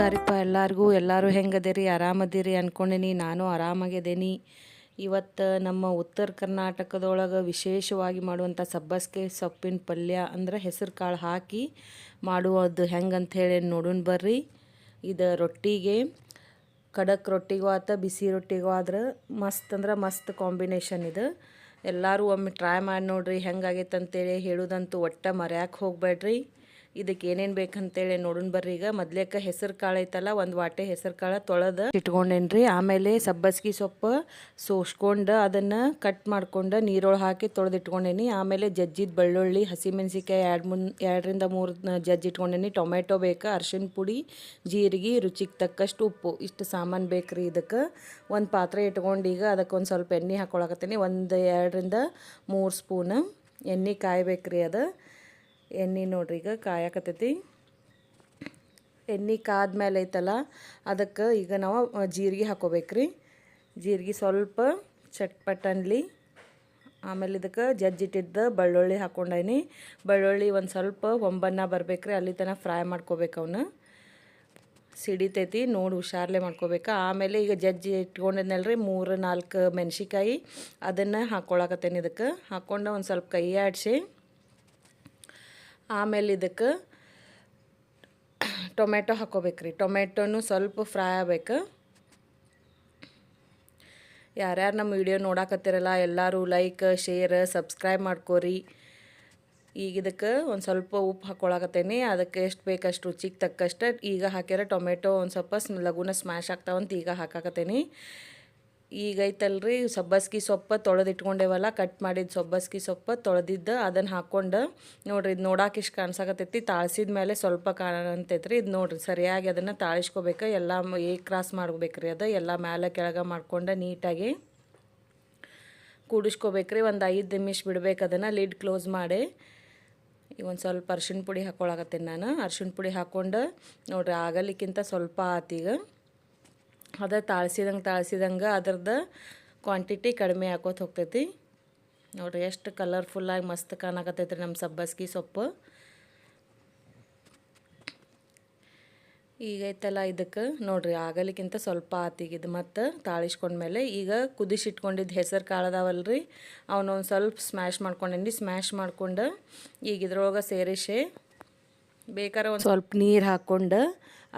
ನಮಸ್ಕಾರಪ್ಪ ಎಲ್ಲರಿಗೂ ಎಲ್ಲರೂ ಹೆಂಗದಿರಿ, ಆರಾಮದಿರಿ ಅಂದ್ಕೊಂಡಿನಿ ನಾನು ಆರಾಮಾಗಿದ್ದೀನಿ ಇವತ್ತು ನಮ್ಮ ಉತ್ತರ ಕರ್ನಾಟಕದೊಳಗೆ ವಿಶೇಷವಾಗಿ ಮಾಡುವಂಥ ಸಬ್ಬಸ್ಗೆ ಸೊಪ್ಪಿನ ಪಲ್ಯ ಅಂದ್ರೆ ಹೆಸರು ಕಾಳು ಹಾಕಿ ಮಾಡುವುದು ಹೆಂಗಂತ ಹೇಳಿ ನೋಡೋಣ ಬರ್ರಿ. ಇದು ರೊಟ್ಟಿಗೆ, ಖಡಕ್ ರೊಟ್ಟಿಗೂ ಆತ, ಬಿಸಿ ರೊಟ್ಟಿಗೂ ಆದ್ರೆ ಮಸ್ತ್ ಅಂದ್ರೆ ಮಸ್ತ್ ಕಾಂಬಿನೇಷನ್ ಇದು. ಎಲ್ಲರೂ ಒಮ್ಮೆ ಟ್ರೈ ಮಾಡಿ ನೋಡ್ರಿ ಹೆಂಗಾಗೈತೆ ಅಂತೇಳಿ ಹೇಳೋದಂತೂ ಒಟ್ಟ ಮರ್ಯಾಕೆ ಹೋಗ್ಬೇಡ್ರಿ. ಇದಕ್ಕೆ ಏನೇನು ಬೇಕಂತೇಳಿ ನೋಡೋಣ ಬರ್ರಿ ಈಗ. ಮೊದ್ಲೇಕ ಹೆಸರು ಕಾಳು ಐತಲ್ಲ, ಒಂದು ವಾಟೆ ಹೆಸರು ಕಾಳು ತೊಳೆದು ಇಟ್ಕೊಂಡೇನ್ರಿ. ಆಮೇಲೆ ಸಬ್ಬಸ್ಗಿ ಸೊಪ್ಪು ಸೋಸ್ಕೊಂಡು ಅದನ್ನು ಕಟ್ ಮಾಡ್ಕೊಂಡು ನೀರೊಳಗೆ ಹಾಕಿ ತೊಳೆದು ಇಟ್ಕೊಂಡೇನಿ. ಆಮೇಲೆ ಜಜ್ಜಿದ ಬೆಳ್ಳುಳ್ಳಿ ಹಸಿಮೆಣಸಿಕಾಯಿ ಎರಡು ಮುನ್, ಎರಡರಿಂದ ಮೂರು ಜಜ್ಜಿ ಇಟ್ಕೊಂಡೇನಿ. ಟೊಮೆಟೊ ಬೇಕು, ಅರ್ಶಿನ ಪುಡಿ, ಜೀರಿಗೆ, ರುಚಿಗೆ ತಕ್ಕಷ್ಟು ಉಪ್ಪು. ಇಷ್ಟು ಸಾಮಾನು ಬೇಕ್ರಿ ಇದಕ್ಕೆ ಒಂದು ಪಾತ್ರೆ ಇಟ್ಕೊಂಡು ಈಗ ಅದಕ್ಕೆ ಒಂದು ಸ್ವಲ್ಪ ಎಣ್ಣೆ ಹಾಕೊಳಕತ್ತೀನಿ. ಒಂದು ಎರಡರಿಂದ ಮೂರು ಸ್ಪೂನ್ ಎಣ್ಣೆ ಕಾಯ್ಬೇಕ್ರಿ ಅದು. ಎಣ್ಣೆ ನೋಡ್ರಿ ಈಗ ಕಾಯಕತ್ತೈತಿ. ಎಣ್ಣೆ ಕಾದ್ಮೇಲೆ ಐತಲ್ಲ, ಅದಕ್ಕೆ ಈಗ ನಾವು ಜೀರಿಗೆ ಹಾಕೋಬೇಕ್ರಿ. ಜೀರಿಗೆ ಸ್ವಲ್ಪ ಚಟ್ಪಟ್ ಅನ್ಲಿ. ಆಮೇಲೆ ಇದಕ್ಕೆ ಜಜ್ಜಿಟ್ಟಿದ್ದ ಬೆಳ್ಳುಳ್ಳಿ ಹಾಕ್ಕೊಂಡೀನಿ ಬೆಳ್ಳುಳ್ಳಿ ಒಂದು ಸ್ವಲ್ಪ ಒಂಬನ್ನ ಬರಬೇಕ್ರಿ, ಅಲ್ಲಿ ತನಕ ಫ್ರೈ ಮಾಡ್ಕೋಬೇಕು ಅವನ್ನ ಸಿಡಿತೈತಿ, ನೋಡಿ ಹುಷಾರ್ಲೆ ಮಾಡ್ಕೋಬೇಕು. ಆಮೇಲೆ ಈಗ ಜಜ್ಜಿ ಇಟ್ಕೊಂಡಿದ್ನಲ್ರಿ ಮೂರು ನಾಲ್ಕು ಮೆಣಸಿಕಾಯಿ ಅದನ್ನು ಹಾಕ್ಕೊಳಕತ್ತೇನೆ ಇದಕ್ಕೆ. ಹಾಕ್ಕೊಂಡು ಒಂದು ಸ್ವಲ್ಪ ಕೈ ಆಡಿಸಿ. ಆಮೇಲೆ ಇದಕ್ಕೆ ಟೊಮೆಟೊ ಹಾಕೋಬೇಕ್ರಿ ಟೊಮೆಟೊನು ಸ್ವಲ್ಪ ಫ್ರೈ ಆಗಬೇಕು. ಯಾರ್ಯಾರು ನಮ್ಮ ವಿಡಿಯೋ ನೋಡಾಕತ್ತಿರಲ್ಲ, ಎಲ್ಲರೂ ಲೈಕ್ ಶೇರ್ ಸಬ್ಸ್ಕ್ರೈಬ್ ಮಾಡ್ಕೋರಿ. ಈಗ ಇದಕ್ಕೆ ಒಂದು ಸ್ವಲ್ಪ ಉಪ್ಪು ಹಾಕ್ಕೊಳಕತ್ತೇನೆ ಅದಕ್ಕೆ ಎಷ್ಟು ಬೇಕಷ್ಟು ರುಚಿಗೆ ತಕ್ಕಷ್ಟು ಈಗ ಹಾಕ್ಯಾರ ಟೊಮೆಟೊ ಒಂದು ಸ್ವಲ್ಪ ಲಘುನ ಸ್ಮ್ಯಾಶ್ ಆಗ್ತಾವಂತ ಈಗ ಹಾಕಾಕತ್ತೇನೆ. ಈಗ ಐತಲ್ರಿ ಸಬ್ಬಸ್ಗಿ ಸೊಪ್ಪು ತೊಳೆದಿಟ್ಕೊಂಡೇವಲ್ಲ, ಕಟ್ ಮಾಡಿದ ಸಬ್ಬಸ್ಗಿ ಸೊಪ್ಪು ತೊಳೆದಿದ್ದು ಅದನ್ನು ಹಾಕ್ಕೊಂಡು ನೋಡ್ರಿ ಇದು ನೋಡಕ್ಕೆ ಇಷ್ಟು ಕಾಣಿಸಕತ್ತೈತಿ, ತಾಳ್ಸಿದ ಮೇಲೆ ಸ್ವಲ್ಪ ಕಾಣಂತೈತ್ರಿ ಇದು ನೋಡ್ರಿ ಸರಿಯಾಗಿ ಅದನ್ನು ತಾಳಿಸ್ಕೋಬೇಕು, ಎಲ್ಲ ಏ ಕ್ರಾಸ್ ಮಾಡ್ಬೇಕ್ರಿ ಅದು, ಎಲ್ಲ ಮೇಲೆ ಕೆಳಗೆ ಮಾಡ್ಕೊಂಡು ನೀಟಾಗಿ ಕೂಡಿಸ್ಕೋಬೇಕ್ರಿ, ಒಂದು ಐದು ನಿಮಿಷ ಬಿಡ್ಬೇಕು ಅದನ್ನು, ಲಿಡ್ ಕ್ಲೋಸ್ ಮಾಡಿ. ಈಗ ಒಂದು ಸ್ವಲ್ಪ ಅರ್ಶಿಣ ಪುಡಿ ಹಾಕ್ಕೊಳಕತ್ತೀನಿ ನಾನು, ಅರ್ಶಿಣ ಪುಡಿ ಹಾಕ್ಕೊಂಡು ನೋಡ್ರಿ, ಆಗಲಿಕ್ಕಿಂತ ಸ್ವಲ್ಪ ಆತೀಗ ಅದ ತಾಳ್ಸಿದಂಗೆ ತಾಳ್ಸಿದಂಗೆ ಅದ್ರದ್ದು ಕ್ವಾಂಟಿಟಿ ಕಡಿಮೆ ಹಾಕೋತ ಹೋಗ್ತೈತಿ. ನೋಡಿರಿ ಎಷ್ಟು ಕಲರ್ಫುಲ್ಲಾಗಿ ಮಸ್ತ್ ಕಾಣಕತ್ತೈತ್ರಿ ನಮ್ಮ ಸಬ್ಬಸ್ಗಿ ಸೊಪ್ಪು. ಈಗ ಐತಲ್ಲ ಇದಕ್ಕೆ ನೋಡ್ರಿ ಆಗಲಿಕ್ಕಿಂತ ಸ್ವಲ್ಪ ಆತಿಗಿದ್ದು ಮತ್ತು ತಾಳಿಸ್ಕೊಂಡ್ಮೇಲೆ ಈಗ ಕುದಿಸಿಟ್ಕೊಂಡಿದ್ದು ಹೆಸರು ಕಾಳದಾವಲ್ರಿ. ಅವನೊಂದು ಸ್ವಲ್ಪ ಸ್ಮ್ಯಾಶ್ ಮಾಡ್ಕೊಂಡೇನಿ. ಸ್ಮ್ಯಾಶ್ ಮಾಡ್ಕೊಂಡು ಈಗ ಇದ್ರೊಳಗೆ ಸೇರಿಸಿ ಬೇಕಾದ್ರೆ ಒಂದು ಸ್ವಲ್ಪ ನೀರು ಹಾಕ್ಕೊಂಡು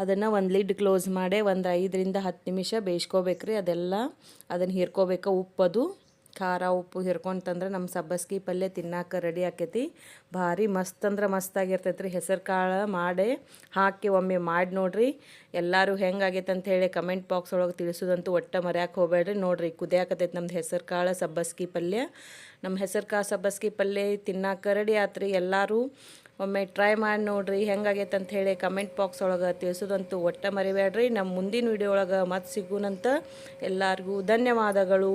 ಅದನ್ನು ಒಂದು ಲಿಡ್ ಕ್ಲೋಸ್ ಮಾಡಿ ಒಂದು ಐದರಿಂದ ಹತ್ತು ನಿಮಿಷ ಬೇಯಿಸ್ಕೋಬೇಕ್ರಿ. ಅದೆಲ್ಲ ಅದನ್ನು ಹಿರ್ಕೋಬೇಕು. ಉಪ್ಪದು, ಖಾರ, ಉಪ್ಪು ಹಿರ್ಕೊಂತಂದ್ರೆ ನಮ್ಮ ಸಬ್ಬಸ್ಗಿ ಪಲ್ಯ ತಿನ್ನಾಕ ರೆಡಿ ಆಕೈತಿ. ಭಾರಿ ಮಸ್ತ್ ಅಂದ್ರೆ ಮಸ್ತಾಗಿರ್ತೈತೆ ರೀ ಹೆಸರು ಕಾಳು ಮಾಡಿ ಹಾಕಿ ಒಮ್ಮೆ ಮಾಡಿ ನೋಡ್ರಿ. ಎಲ್ಲರೂ ಹೆಂಗಾಗೈತೆ ಅಂತ ಹೇಳಿ ಕಮೆಂಟ್ ಬಾಕ್ಸ್ ಒಳಗೆ ತಿಳಿಸೋದಂತೂ ಒಟ್ಟ ಮರ್ಯಾಕೆ ಹೋಗ್ಬೇಡ್ರಿ. ನೋಡ್ರಿ ಕುದಿಯಾಕತೈತೆ ನಮ್ದು ಹೆಸರು ಕಾಳು, ಸಬ್ಬಸ್ಗಿ ಪಲ್ಯ. ನಮ್ಮ ಹೆಸರು ಕಾಳು, ಸಬ್ಬಸ್ಗಿ ಪಲ್ಯ ತಿನ್ನಾಕ ರೆಡಿ ಆತ್ರಿ. ಎಲ್ಲರೂ ಒಮ್ಮೆ ಟ್ರೈ ಮಾಡಿ ನೋಡ್ರಿ ಹೆಂಗಾಗೈತೆ ಅಂತ ಹೇಳಿ ಕಮೆಂಟ್ ಬಾಕ್ಸ್ ಒಳಗೆ ತಿಳಿಸೋದಂತೂ ಒಟ್ಟ ಮರಿಬೇಡ್ರಿ. ನಮ್ಮ ಮುಂದಿನ ವಿಡಿಯೋ ಒಳಗೆ ಮತ್ತೆ ಸಿಗುನಂತ ಎಲ್ಲರಿಗೂ ಧನ್ಯವಾದಗಳು.